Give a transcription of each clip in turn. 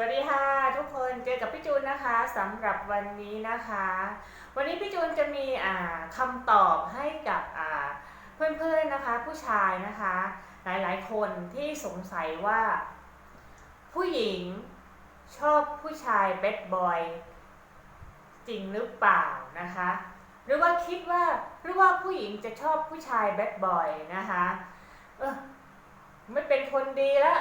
วัสดีค่ะทุกคนเจอกับพี่จูนนะคะสำหรับวันนี้นะคะ วันนี้พี่จูนจะมีอ่าคำตอบให้กับเพื่อนๆนะคะ ผู้ชายนะคะ หลายๆคนที่สงสัยว่า ผู้หญิงชอบผู้ชายแบดบอยจริงหรือเปล่านะคะ หรือว่าคิดว่าหรือว่าผู้หญิงจะชอบผู้ชายแบดบอยนะคะเออไม่เป็นคนดีแล้ว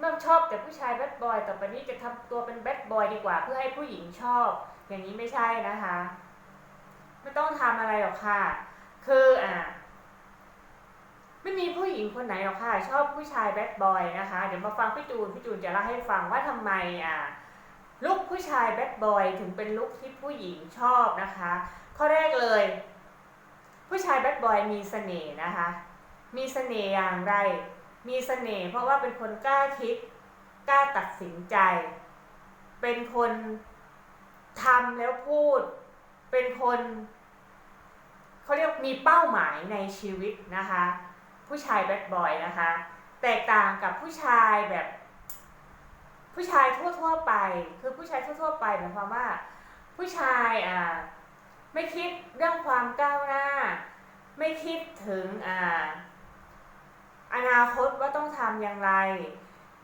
ไม่ชอบแต่ผู้ชายแบดบอยต่อไปนี้จะทำตัวเป็นแบดบอยดีกว่า เพื่อให้ผู้หญิงชอบ อย่างนี้ไม่ใช่นะคะ ไม่ต้องทำอะไรหรอกค่ะ คืออะไม่มีผู้หญิงคนไหนหรอกค่ะ ชอบผู้ชายแบดบอยนะคะ เดี๋ยวมาฟังพี่จูนพี่จูนจะเล่าให้ฟังว่าทำไมอะลุกผู้ชายแบดบอยถึงเป็นลุกที่ผู้หญิงชอบนะคะ ข้อแรกเลย ผู้ชายแบดบอยมีเสน่ห์นะคะ มีเสน่ห์อย่างไร มีเสน่ห์เพราะว่าเป็นคนกล้าคิดกล้าตัดสินใจ เป็นคนทำแล้วพูด เป็นคนเขาเรียกมีเป้าหมายในชีวิตนะคะ ผู้ชายแบดบอยนะคะ แตกต่างกับผู้ชายแบบ ผู้ชายทั่วๆไป คือผู้ชายทั่วๆไปหมายความว่า ผู้ชายอ่าไม่คิดเรื่องความก้าวหน้า ไม่คิดถึงอ่า อนาคตว่าต้องทำอย่างไร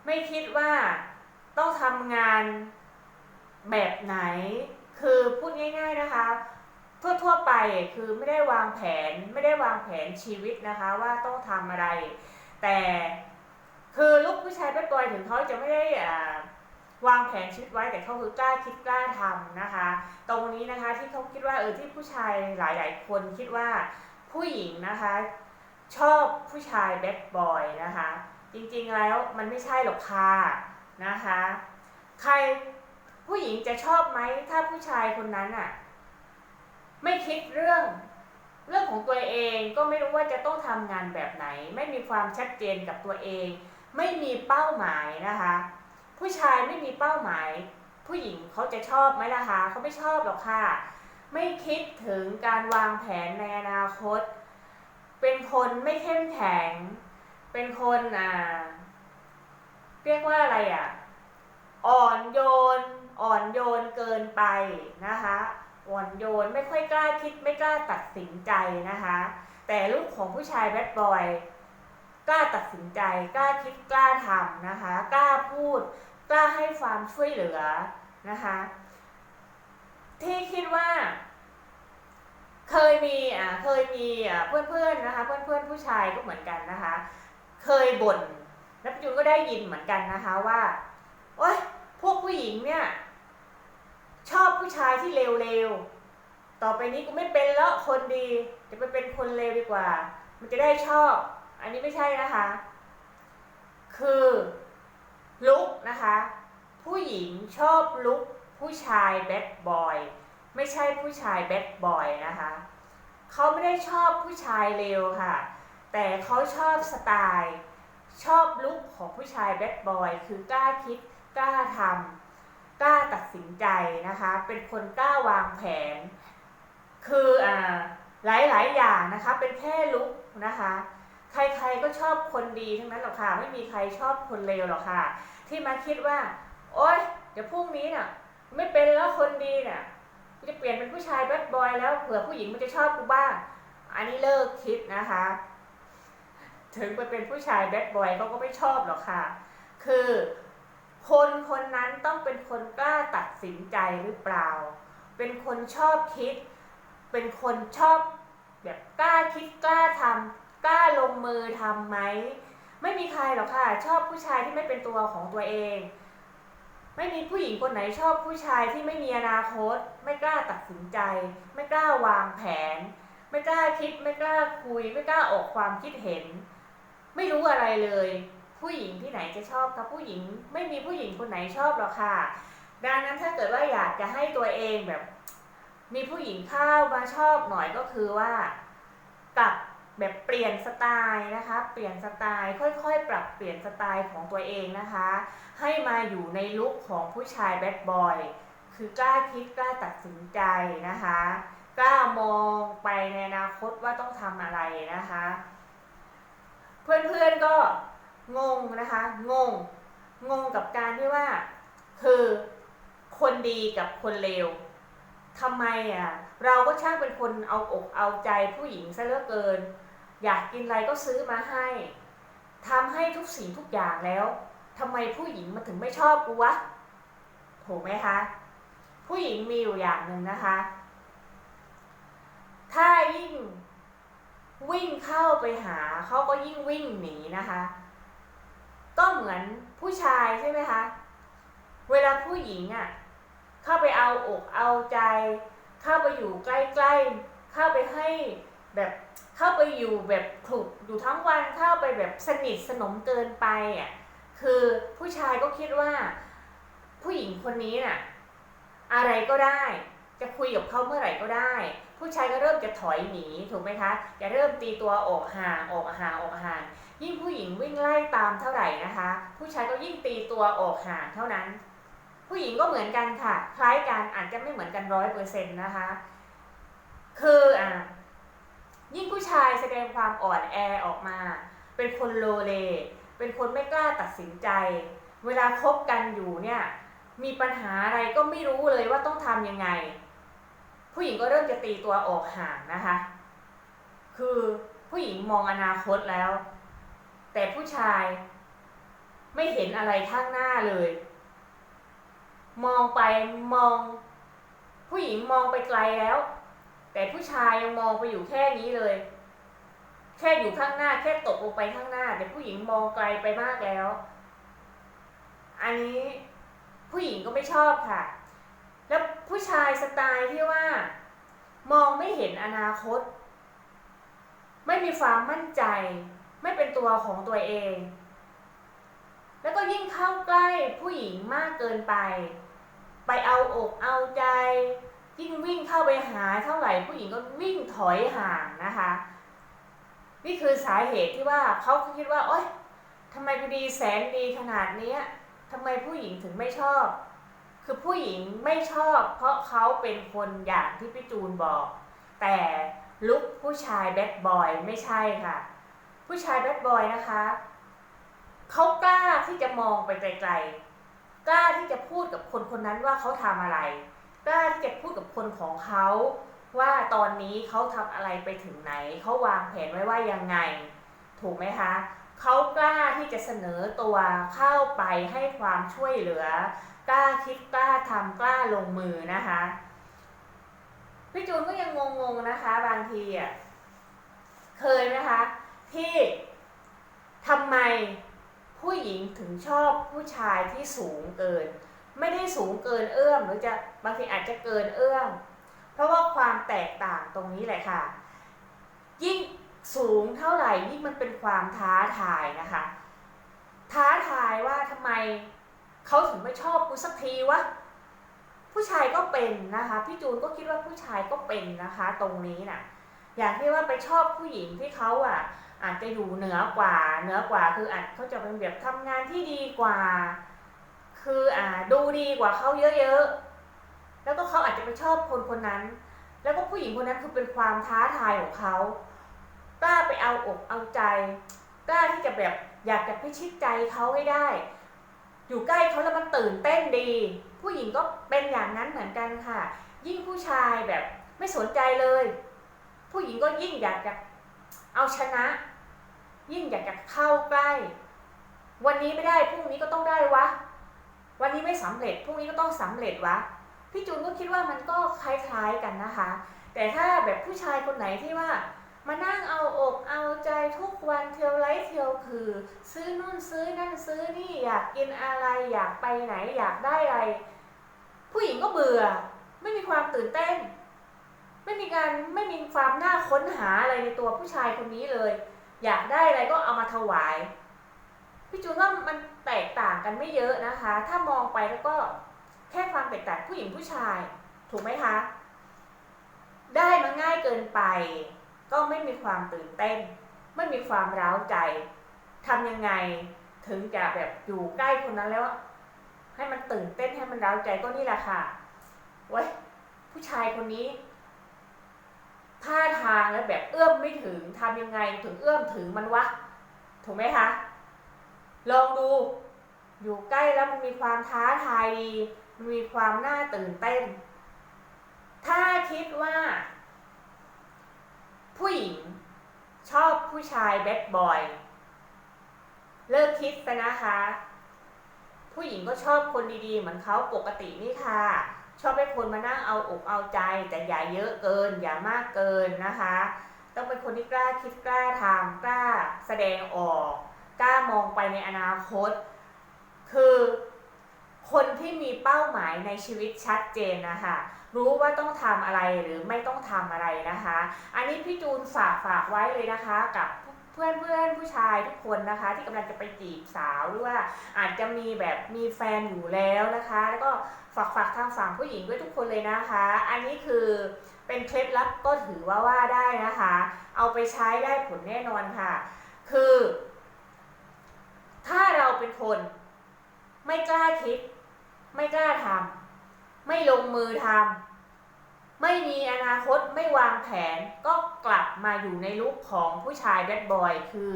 ไม่คิดว่าต้องทำงานแบบไหน คือพูดง่าย ๆนะคะ ทั่วๆไปคือไม่ได้วางแผนไม่ได้วางแผนชีวิตนะคะว่าต้องทำอะไร แต่คือลูกผู้ชายเป็นตัวถึงเขาจะไม่ได้วางแผนชีวิตไว้แต่เขาคือกล้าคิดกล้าทำนะคะ ตรงนี้นะคะที่เขาคิดว่าเออที่ผู้ชายหลาย ๆ คนคิดว่าผู้หญิงนะคะ ชอบผู้ชายแบดบอยนะคะ จริงๆแล้วมันไม่ใช่หรอกค่ะนะคะ ใครผู้หญิงจะชอบไหมถ้าผู้ชายคนนั้นอะไม่คิดเรื่องเรื่องของตัวเองก็ไม่รู้ว่าจะต้องทำงานแบบไหน ไม่มีความชัดเจนกับตัวเอง ไม่มีเป้าหมายนะคะ ผู้ชายไม่มีเป้าหมาย ผู้หญิงเขาจะชอบไหมล่ะคะเขาไม่ชอบหรอกค่ะ ไม่คิดถึงการวางแผนในอนาคต เป็นคนไม่เข้มแข็ง เป็นคนอ่า เรียกว่าอะไรอะ อ่อนโยน อ่อนโยนเกินไปนะคะ อ่อนโยนไม่ค่อยกล้าคิดไม่กล้าตัดสินใจนะคะ แต่ลูกของผู้ชายแบดบอยกล้าตัดสินใจกล้าคิดกล้าทำนะคะ กล้าพูด กล้าให้ความช่วยเหลือนะคะ ที่คิดว่า เคยมีอ่าเคยมีอ่าเพื่อนๆนะคะ เพื่อนๆผู้ชายก็เหมือนกันนะคะ เคยบ่นแล้วพี่จูนก็ได้ยินเหมือนกันนะคะว่าโอ๊ยพวกผู้หญิงเนี่ย ชอบผู้ชายที่เร็วๆต่อไปนี้กูไม่เป็นแล้วคนดี จะไปเป็นคนเลวดีกว่า มันจะได้ชอบ อันนี้ไม่ใช่นะคะ คือลุกนะคะ ผู้หญิงชอบลุกผู้ชายแบดบอย ไม่ใช่ผู้ชายแบดบอยนะคะเขาไม่ได้ชอบผู้ชายเร็วค่ะ แต่เขาชอบสไตล์ ชอบลุคของผู้ชายแบดบอยคือกล้าคิดกล้าทำกล้าตัดสินใจนะคะ เป็นคนกล้าวางแผน คืออ่าหลายๆ อย่างนะคะเป็นแค่ลุคนะคะ ใครๆก็ชอบคนดีทั้งนั้นหรอกค่ะ ไม่มีใครชอบคนเลวหรอกค่ะ ที่มาคิดว่า โอ๊ยเดี๋ยวพรุ่งนี้น่ะไม่เป็นแล้วคนดีน่ะ กูจะเปลี่ยนเป็นผู้ชายแบดบอยแล้วเผื่อผู้หญิงมันจะชอบกูบ้าง อันนี้เลิกคิดนะคะ ถึงไปเป็นผู้ชายแบดบอยเขาก็ไม่ชอบหรอกค่ะ คือคนคนนั้นต้องเป็นคนกล้าตัดสินใจหรือเปล่า เป็นคนชอบคิด เป็นคนชอบแบบกล้าคิดกล้าทำกล้าลงมือทำไหม ไม่มีใครหรอกค่ะ ชอบผู้ชายที่ไม่เป็นตัวของตัวเอง ไม่มีผู้หญิงคนไหนชอบผู้ชายที่ไม่มีอนาคต ไม่กล้าตัดสินใจ ไม่กล้าวางแผน ไม่กล้าคิด ไม่กล้าคุย ไม่กล้าออกความคิดเห็น ไม่รู้อะไรเลย ผู้หญิงที่ไหนจะชอบกับผู้หญิง ไม่มีผู้หญิงคนไหนชอบหรอกค่ะ ดังนั้นถ้าเกิดว่าอยากจะให้ตัวเองแบบ มีผู้หญิงเข้ามาชอบหน่อยก็คือว่าปรับ แบบเปลี่ยนสไตล์นะคะ เปลี่ยนสไตล์ค่อยๆ ปรับเปลี่ยนสไตล์ของตัวเองนะคะ ให้มาอยู่ในลุคของผู้ชายแบดบอยคือกล้าคิดกล้าตัดสินใจนะคะ กล้ามองไปในอนาคตว่าต้องทำอะไรนะคะ เพื่อนๆก็งงนะคะงงงงกับการที่ว่า คือคนดีกับคนเลวทำไมอะเราก็ช่างเป็นคนเอาอกเอาใจผู้หญิงซะเหลือเกิน อยากกินอะไรก็ซื้อมาให้ทำให้ทุกสิ่งทุกอย่างแล้วทำไมผู้หญิงมันถึงไม่ชอบกูวะถูกไหมคะ ผู้หญิงมีอยู่อย่างหนึ่งนะคะ ถ้ายิ่งวิ่งเข้าไปหาเขาก็ยิ่งวิ่งหนีนะคะ ก็เหมือนผู้ชายใช่ไหมคะเวลาผู้หญิงอะเข้าไปเอาอกเอาใจ เข้าไปอยู่ใกล้ๆ เข้าไปให้แบบ เข้าไปอยู่แบบขลุกอยู่ทั้งวันเข้าไปแบบสนิทสนมเกินไปอะคือผู้ชายก็คิดว่า ผู้หญิงคนนี้น่ะอะไรก็ได้ จะคุยกับเขาเมื่อไหร่ก็ได้ ผู้ชายก็เริ่มจะถอยหนีถูกไหมคะจะเริ่มตีตัวออกห่างออกห่างออกห่างยิ่งผู้หญิงวิ่งไล่ตามเท่าไหร่นะคะ ผู้ชายก็ยิ่งตีตัวออกห่างเท่านั้น ผู้หญิงก็เหมือนกันค่ะ คล้ายกันอาจจะไม่เหมือนกันร้อยเปอร์เซ็นต์นะคะ คืออะ ยิ่งผู้ชายแสดงความอ่อนแอออกมา เป็นคนโลเล เป็นคนไม่กล้าตัดสินใจ เวลาคบกันอยู่เนี่ย มีปัญหาอะไรก็ไม่รู้เลยว่าต้องทำยังไง ผู้หญิงก็เริ่มจะตีตัวออกห่างนะคะ คือผู้หญิงมองอนาคตแล้ว แต่ผู้ชายไม่เห็นอะไรข้างหน้าเลย มองไปมอง ผู้หญิงมองไปไกลแล้ว แต่ผู้ชายยังมองไปอยู่แค่นี้เลย แค่อยู่ข้างหน้า แค่ตกลงไปข้างหน้า แต่ผู้หญิงมองไกลไปมากแล้ว อันนี้ผู้หญิงก็ไม่ชอบค่ะ แล้วผู้ชายสไตล์ที่ว่า มองไม่เห็นอนาคต ไม่มีความมั่นใจ ไม่เป็นตัวของตัวเอง แล้วก็ยิ่งเข้าใกล้ผู้หญิงมากเกินไป ไปเอาอกเอาใจ ยิ่งวิ่งเข้าไปหาเท่าไหร่ผู้หญิงก็วิ่งถอยห่างนะคะ นี่คือสาเหตุที่ว่าเขาคิดว่าโอ๊ยทำไมกูดีแสนดีขนาดเนี้ยทำไมผู้หญิงถึงไม่ชอบ คือผู้หญิงไม่ชอบ เพราะเขาเป็นคนอย่างที่พี่จูนบอก แต่ลุกผู้ชายแบดบอยไม่ใช่ค่ะ ผู้ชายแบดบอยนะคะเขากล้าที่จะมองไปไกลๆกล้าที่จะพูดกับคนคนนั้นว่าเขาทำอะไร กล้าที่จะพูดกับคนของเขาว่าตอนนี้เขาทำอะไรไปถึงไหน เขาวางแผนไว้ว่ายังไง ถูกไหมคะ เขากล้าที่จะเสนอตัวเข้าไปให้ความช่วยเหลือ กล้าคิดกล้าทำกล้าลงมือนะคะพี่จูนก็ยังงงๆนะคะ บางทีอะเคยไหมคะ ที่ทำไมผู้หญิงถึงชอบผู้ชายที่สูงเกิน ไม่ได้สูงเกินเอื้อม หรือจะบางทีอาจจะเกินเอื้อม เพราะว่าความแตกต่างตรงนี้แหละค่ะ ยิ่งสูงเท่าไหร่ยิ่งมันเป็นความท้าทายนะคะ ท้าทายว่าทำไมเขาถึงไม่ชอบกูสักทีวะผู้ชายก็เป็นนะคะพี่จูนก็คิดว่าผู้ชายก็เป็นนะคะ ตรงนี้น่ะ อย่างที่ว่าไปชอบผู้หญิงที่เขาอะ อาจจะอยู่เหนือกว่าเหนือกว่าคืออาจเขาจะเป็นแบบทำงานที่ดีกว่า คืออ่าดูดีกว่าเขาเยอะๆ แล้วก็เขาอาจจะไปชอบคนคนนั้น แล้วก็ผู้หญิงคนนั้นคือเป็นความท้าทายของเขากล้าไปเอาอกเอาใจกล้าที่จะแบบอยากจะพิชิตใจเขาให้ได้ อยู่ใกล้เขาแล้วมันตื่นเต้นดี ผู้หญิงก็เป็นอย่างนั้นเหมือนกันค่ะ ยิ่งผู้ชายแบบไม่สนใจเลย ผู้หญิงก็ยิ่งอยากจะเอาชนะ ยิ่งอยากจะเข้าใกล้ วันนี้ไม่ได้พรุ่งนี้ก็ต้องได้วะ วันนี้ไม่สำเร็จพรุ่งนี้ก็ต้องสำเร็จวะพี่จูนก็คิดว่ามันก็คล้ายๆกันนะคะ แต่ถ้าแบบผู้ชายคนไหนที่ว่ามานั่งเอาอกเอาใจทุกวันเที่ยวไลฟ์เที่ยวคือ ซื้อนู่นซื้อนั่นซื้อนี่อยากกินอะไรอยากไปไหนอยากได้อะไร ผู้หญิงก็เบื่อ ไม่มีความตื่นเต้น ไม่มีการไม่มีความน่าค้นหาอะไรในตัวผู้ชายคนนี้เลย อยากได้อะไรก็เอามาถวายพี่จูนว่ามัน แตกต่างกันไม่เยอะนะคะ ถ้ามองไปแล้วก็แค่ความแตกต่างผู้หญิงผู้ชาย ถูกไหมคะ ได้มาง่ายเกินไป ก็ไม่มีความตื่นเต้น ไม่มีความร้าวใจทำยังไงถึงจะแบบอยู่ใกล้คนนั้นแล้ว ให้มันตื่นเต้นให้มันร้าวใจก็นี่แหละค่ะเว้ยผู้ชายคนนี้ท่าทางแล้วแบบเอื้อมไม่ถึงทำยังไงถึงเอื้อมถึงมันวะถูกไหมคะ ลองดู อยู่ใกล้แล้วมันมีความท้าทายดีมันมีความน่าตื่นเต้น ถ้าคิดว่า ผู้หญิงชอบผู้ชายแบดบอย เลิกคิดไปนะคะ ผู้หญิงก็ชอบคนดีๆ เหมือนเขาปกตินี่ค่ะ ชอบให้คนมานั่งเอาอกเอาใจ แต่อย่าเยอะเกิน อย่ามากเกินนะคะ ต้องเป็นคนที่กล้าคิดกล้าทำกล้าแสดงออก กล้ามองไปในอนาคต คือคนที่มีเป้าหมายในชีวิตชัดเจนนะคะรู้ว่าต้องทำอะไรหรือไม่ต้องทำอะไรนะคะ อันนี้พี่จูนฝากฝากไว้เลยนะคะกับเพื่อนเพื่อนผู้ชายทุกคนนะคะ ที่กำลังจะไปจีบสาวหรือว่าอาจจะมีแบบมีแฟนอยู่แล้วนะคะ แล้วก็ฝากฝากทางฝั่งผู้หญิงด้วยทุกคนเลยนะคะ อันนี้คือเป็นเคล็ดลับก็ถือว่าว่าได้นะคะ เอาไปใช้ได้ผลแน่นอนค่ะ คือ ถ้าเราเป็นคน ไม่กล้าคิด ไม่กล้าทำไม่ลงมือทำไม่มีอนาคตไม่วางแผนก็กลับมาอยู่ในลุคของผู้ชายแบดบอยคือ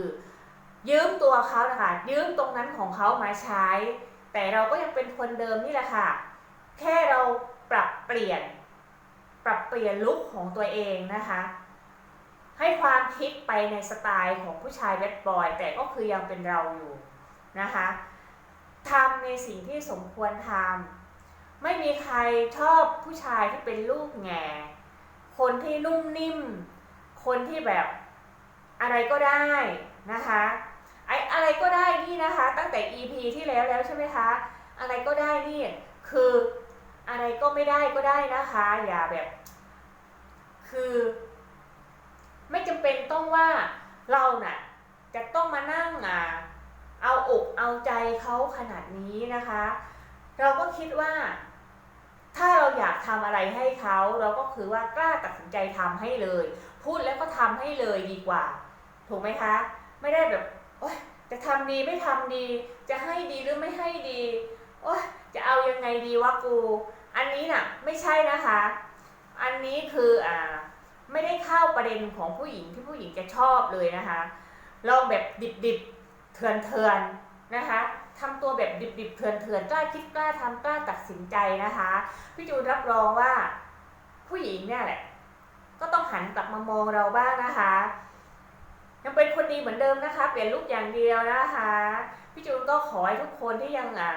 ยืมตัวเขานะคะยืมตรงนั้นของเขามาใช้ แต่เราก็ยังเป็นคนเดิมนี่แหละค่ะ แค่เราปรับเปลี่ยน ปรับเปลี่ยนลุคของตัวเองนะคะให้ความคิดไปในสไตล์ของผู้ชายแบดบอย แต่ก็คือยังเป็นเราอยู่ นะคะทำในสิ่งที่สมควรทำไม่มีใครชอบผู้ชายที่เป็นลูกแง่คนที่นุ่มนิ่ม คนที่แบบอะไรก็ได้นะคะไออะไรก็ได้นี่นะคะ ตั้งแต่ EP ที่แล้วแล้วใช่ไหมคะ อะไรก็ได้นี่คืออะไรก็ไม่ได้ก็ได้นะคะ อย่าแบบ คือ ไม่จำเป็นต้องว่าเราน่ะจะต้องมานั่งอะ เอาอกเอาใจเขาขนาดนี้นะคะ เราก็คิดว่า ถ้าเราอยากทำอะไรให้เขาเราก็คือว่ากล้าตัดสินใจทำให้เลย พูดแล้วก็ทำให้เลยดีกว่า ถูกไหมคะ ไม่ได้แบบโอ๊ยจะทำดีไม่ทำดี จะให้ดีหรือไม่ให้ดีโอ๊ยจะเอายังไงดีวะกู อันนี้น่ะไม่ใช่นะคะ อันนี้คืออ่าไม่ได้เข้าประเด็นของผู้หญิงที่ผู้หญิงจะชอบเลยนะคะลองแบบดิบๆ เถื่อนๆนนะคะทำตัวแบบดิบๆเถื่อนๆกล้าคิดกล้าทำกล้าตัดสินใจนะคะพี่จูนรับรองว่าผู้หญิงเนี่ยแหละ ก็ต้องหันกลับมามองเราบ้างนะคะ ยังเป็นคนดีเหมือนเดิมนะคะ เปลี่ยนลุคอย่างเดียวนะคะพี่จูนก็ขอให้ทุกคนที่ยังอ่า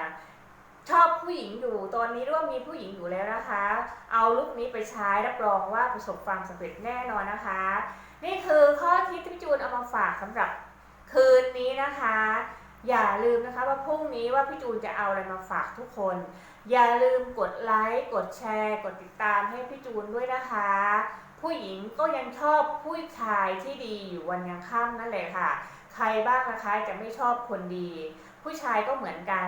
ชอบผู้หญิงอยู่ตอนนี้หรือว่ามีผู้หญิงอยู่แล้วนะคะ เอาลุคนี้ไปใช้รับรองว่าประสบความสำเร็จแน่นอนนะคะ นี่คือข้อคิดที่พี่จูนเอามาฝากสำหรับ คืนนี้นะคะ อย่าลืมนะคะว่าพรุ่งนี้ว่าพี่จูนจะเอาอะไรมาฝากทุกคน อย่าลืมกดไลค์กดแชร์กดติดตามให้พี่จูนด้วยนะคะ ผู้หญิงก็ยังชอบผู้ชายที่ดีอยู่วันยังค่ำนั่นแหละค่ะ ใครบ้างนะคะจะไม่ชอบคนดี ผู้ชายก็เหมือนกัน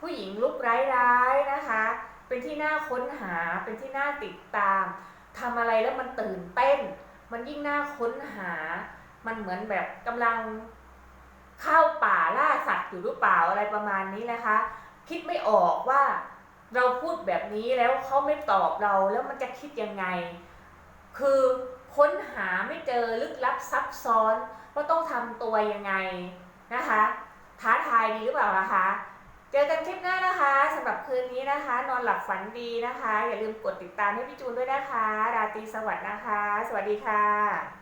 ผู้หญิงลุกร้ายๆนะคะ เป็นที่น่าค้นหาเป็นที่น่าติดตามทำอะไรแล้วมันตื่นเต้น มันยิ่งน่าค้นหา มันเหมือนแบบกำลัง เข้าป่าล่าสัตว์อยู่หรือเปล่าอะไรประมาณนี้นะคะ คิดไม่ออกว่าเราพูดแบบนี้แล้วเขาไม่ตอบเราแล้วมันจะคิดยังไง คือค้นหาไม่เจอลึกลับซับซ้อนว่าต้องทำตัวยังไงนะคะท้าทายดีหรือเปล่านะคะเจอกันคลิปหน้านะคะสำหรับคืนนี้นะคะ นอนหลับฝันดีนะคะ อย่าลืมกดติดตามให้พี่จูนด้วยนะคะ ราตรีสวัสดิ์นะคะ สวัสดีค่ะ